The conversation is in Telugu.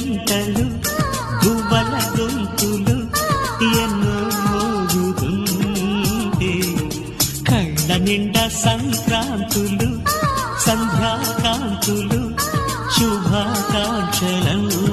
గంటలు భువన గొంతులు ఎన్నో మోగుతుంటే కళ్ళ నిండా సంక్రాంతులు సంధ్యాకాంతులు శుభాకాంక్షలు.